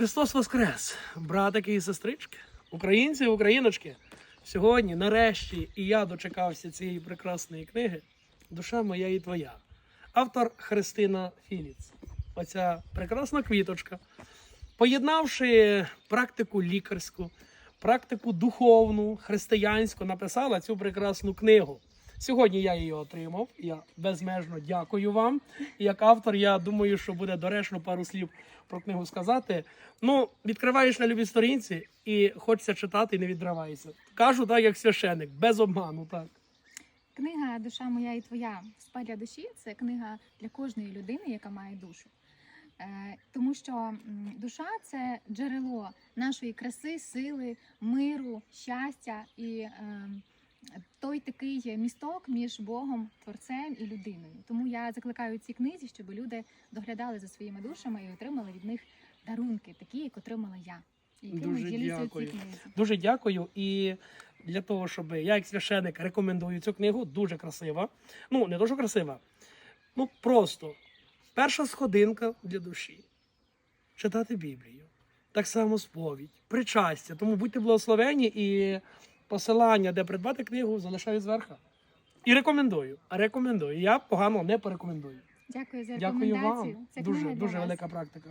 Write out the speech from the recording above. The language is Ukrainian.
Христос Воскрес, братики і сестрички, українці і україночки. Сьогодні, нарешті, і я дочекався цієї прекрасної книги Душа моя і твоя. Автор Христина Філіц. Оця прекрасна квіточка. Поєднавши практику лікарську, практику духовну, християнську, написала цю прекрасну книгу. Сьогодні я її отримав. Я безмежно дякую вам. Як автор, я думаю, що буде доречно пару слів про книгу сказати. Ну, відкриваєш на любій сторінці і хочеться читати і не відриваєшся. Кажу так, як священик, без обману, так. Книга Душа моя і твоя спаля душі це книга для кожної людини, яка має душу. Е, Тому що душа це джерело нашої краси, сили, миру, щастя і е, той такий місток між Богом, творцем і людиною. Тому я закликаю ці книзі, щоб люди доглядали за своїми душами і отримали від них дарунки, такі, як отримала я. Дуже дякую. Дуже дякую. І для того, щоб я, як священик, рекомендую цю книгу, дуже красива. Ну, не дуже красива. Ну, просто перша сходинка для душі. Читати Біблію. Так само сповідь, причастя. Тому будьте благословені і посилання, де придбати книгу, залишаю зверху. І рекомендую. Рекомендую. Я погано не порекомендую. Дякую за Дякую рекомендацію. вам. Ця Дуже, для дуже вас. велика практика.